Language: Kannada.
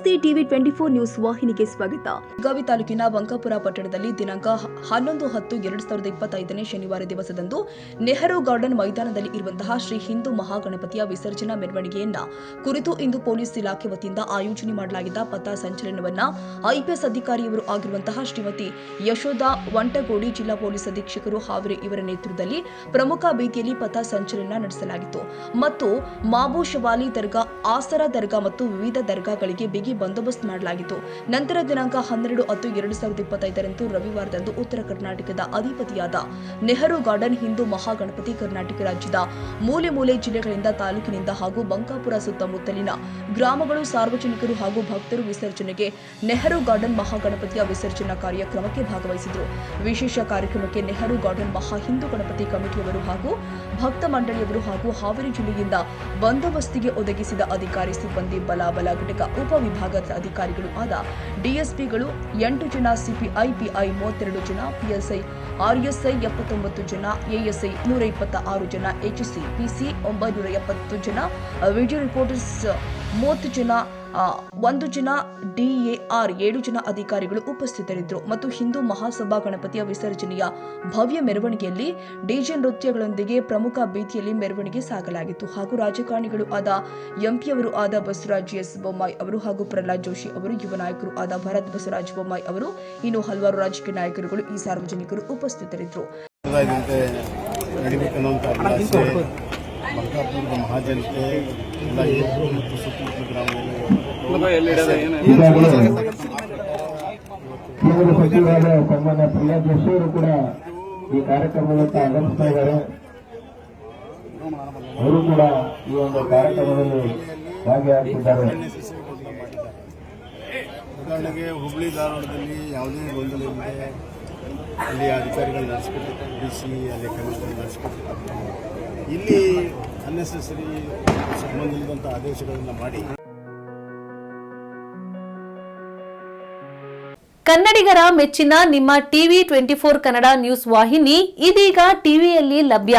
ಟಿವಿ ಟ್ವೆಂಟಿ ಫೋರ್ ನ್ಯೂಸ್ ವಾಹಿನಿಗೆ ಸ್ವಾಗತ. ಬೆಳಗಾವಿ ತಾಲೂಕಿನ ಬಂಕಾಪುರ ಪಟ್ಟಣದಲ್ಲಿ ದಿನಾಂಕ ಹನ್ನೊಂದು ಹತ್ತು ಎರಡು ಸಾವಿರದ ಇಪ್ಪತ್ತೈದನೇ ಶನಿವಾರ ದಿವಸದಂದು ನೆಹರು ಗಾರ್ಡನ್ ಮೈದಾನದಲ್ಲಿ ಇರುವಂತಹ ಶ್ರೀ ಹಿಂದೂ ಮಹಾಗಣಪತಿಯ ವಿಸರ್ಜನಾ ಮೆರವಣಿಗೆಯನ್ನ ಕುರಿತು ಇಂದು ಪೊಲೀಸ್ ಇಲಾಖೆ ವತಿಯಿಂದ ಆಯೋಜನೆ ಮಾಡಲಾಗಿದ್ದ ಪಥ ಸಂಚಲನವನ್ನ ಐಪಿಎಸ್ ಅಧಿಕಾರಿಯವರು ಆಗಿರುವಂತಹ ಶ್ರೀಮತಿ ಯಶೋಧ ವಂಟಗೋಡಿ ಜಿಲ್ಲಾ ಪೊಲೀಸ್ ಅಧೀಕ್ಷಕರು ಹಾವೇರಿ ಇವರ ನೇತೃತ್ವದಲ್ಲಿ ಪ್ರಮುಖ ಬೀದಿಯಲ್ಲಿ ಪಥ ಸಂಚಲನ ನಡೆಸಲಾಗಿತ್ತು. ಮತ್ತು ಮಾಬು ಶವಾಲಿ ದರ್ಗಾ, ಆಸರಾ ದರ್ಗಾ ಮತ್ತು ವಿವಿಧ ದರ್ಗಾಗಳಿಗೆ ಬಿಗಿ ಬಂದೋಬಸ್ತ್ ಮಾಡಲಾಗಿತ್ತು. ನಂತರ ದಿನಾಂಕ ಹನ್ನೆರಡು ಹತ್ತು ಎರಡು ಸಾವಿರದ ಇಪ್ಪತ್ತೈದರಂದು ರವಿವಾರದಂದು ಉತ್ತರ ಕರ್ನಾಟಕದ ಅಧಿಪತಿಯಾದ ನೆಹರು ಗಾರ್ಡನ್ ಹಿಂದೂ ಮಹಾಗಣಪತಿ ಕರ್ನಾಟಕ ರಾಜ್ಯದ ಮೂಲೆ ಮೂಲೆ ಜಿಲ್ಲೆಗಳಿಂದ ತಾಲೂಕಿನಿಂದ ಹಾಗೂ ಬಂಕಾಪುರ ಸುತ್ತಮುತ್ತಲಿನ ಗ್ರಾಮಗಳು ಸಾರ್ವಜನಿಕರು ಹಾಗೂ ಭಕ್ತರು ವಿಸರ್ಜನೆಗೆ ನೆಹರು ಗಾರ್ಡನ್ ಮಹಾಗಣಪತಿಯ ವಿಸರ್ಜನಾ ಕಾರ್ಯಕ್ರಮಕ್ಕೆ ಭಾಗವಹಿಸಿದರು. ವಿಶೇಷ ಕಾರ್ಯಕ್ರಮಕ್ಕೆ ನೆಹರು ಗಾರ್ಡನ್ ಮಹಾ ಹಿಂದೂ ಗಣಪತಿ ಕಮಿಟಿಯವರು ಹಾಗೂ ಭಕ್ತ ಮಂಡಳಿಯವರು ಹಾಗೂ ಹಾವೇರಿ ಜಿಲ್ಲೆಯಿಂದ ಬಂದೋಬಸ್ತಿಗೆ ಒದಗಿಸಿದ ಅಧಿಕಾರಿ ಸಿಬ್ಬಂದಿ ಬಲಾಬಲ ಘಟಕ ಉಪವಿಭಾಗದ ಅಧಿಕಾರಿಗಳು ಆದ ಡಿಎಸ್ಪಿಗಳು ಎಂಟು ಜನ ಸಿಪಿಐ ಪಿಐ ಮೂವತ್ತೆರಡು ಜನ ಪಿಎಸ್ಐ, ಆರ್ಎಸ್ಐ ಎಪ್ಪತ್ತೊಂಬತ್ತು ಜನ, ಎಎಸ್ಐ ನೂರ ಇಪ್ಪತ್ತ ಆರು ಜನ ಎಚ್ಸಿ ಪಿಸಿ ಒಂಬೈನೂರ ಎಪ್ಪತ್ತು ಜನ, ವಿಡಿಯೋ ರಿಪೋರ್ಟರ್ಸ್ ಮೂವತ್ತು ಜನ ಒಂದು ಜನ ಡಿಎಆರ್ ಏಳು ಜನ ಅಧಿಕಾರಿಗಳು ಉಪಸ್ಥಿತರಿದ್ದರು ಮತ್ತು ಹಿಂದೂ ಮಹಾಸಭಾ ಗಣಪತಿಯ ವಿಸರ್ಜನೆಯ ಭವ್ಯ ಮೆರವಣಿಗೆಯಲ್ಲಿ ಡಿಜೆ ನೃತ್ಯಗಳೊಂದಿಗೆ ಪ್ರಮುಖ ಬೀದಿಯಲ್ಲಿ ಮೆರವಣಿಗೆ ಸಾಗಲಾಗಿತ್ತು. ಹಾಗೂ ರಾಜಕಾರಣಿಗಳು ಆದ ಎಂಪಿಯವರು ಆದ ಬಸವರಾಜ್ ಎಸ್ ಬೊಮ್ಮಾಯಿ ಅವರು ಹಾಗೂ ಪ್ರಹ್ಲಾದ್ ಜೋಶಿ ಅವರು, ಯುವ ನಾಯಕರು ಆದ ಭರತ್ ಬಸವರಾಜ ಬೊಮ್ಮಾಯಿ ಅವರು, ಇನ್ನು ಹಲವಾರು ರಾಜಕೀಯ ನಾಯಕರುಗಳು, ಈ ಸಾರ್ವಜನಿಕರು ಉಪಸ್ಥಿತರಿದ್ದರು. ಬಂಕಾಪುರದ ಮಹಾಜನತೆ ಎಲ್ಲ ಏಳು ಮತ್ತು ಸುತ್ತಮುತ್ತ ಗ್ರಾಮದಲ್ಲಿ ಕೇಂದ್ರ ಸಚಿವರಾದ ಸನ್ಮಾನ್ಯ ಪ್ರಹ್ಲಾದ್ ಜೋಶಿ ಅವರು ಕೂಡ ಈ ಕಾರ್ಯಕ್ರಮದತ್ತ ಆಗಮಿಸ್ತಾ ಇದ್ದಾರೆ. ಅವರು ಕೂಡ ಈ ಒಂದು ಕಾರ್ಯಕ್ರಮದಲ್ಲಿ ಭಾಗಿಯಾಗುತ್ತಿದ್ದಾರೆ ಉದಾಹರಣೆಗೆ ಹುಬ್ಬಳ್ಳಿ ಧಾರವಾಡದಲ್ಲಿ ಯಾವುದೇ ಗೊಂದಲ ಇಲ್ಲದೆ ಅಲ್ಲಿ ಅಧಿಕಾರಿಗಳು ನಡೆಸ್ಕೊಟ್ಟಿರ್ತಾರೆ ಡಿ ಸಿ ಅಲ್ಲಿ ಕಮಿಷನರ್ ನಡೆಸ್ಕೊಟ್ಟಿರ್ತಾರೆ ಇಲ್ಲಿ ಅನ್ನೆಸೆಸರಿ ಸಂಬಂಧಿಸಿದಂಥ ಆದೇಶಗಳನ್ನು ಮಾಡಿ. ಕನ್ನಡಿಗರ ಮೆಚ್ಚಿನ ನಿಮ್ಮ TV twenty four Kannada news ವಾಹಿನಿ ಇದೀಗ ಟಿವಿಯಲ್ಲಿ ಲಭ್ಯ.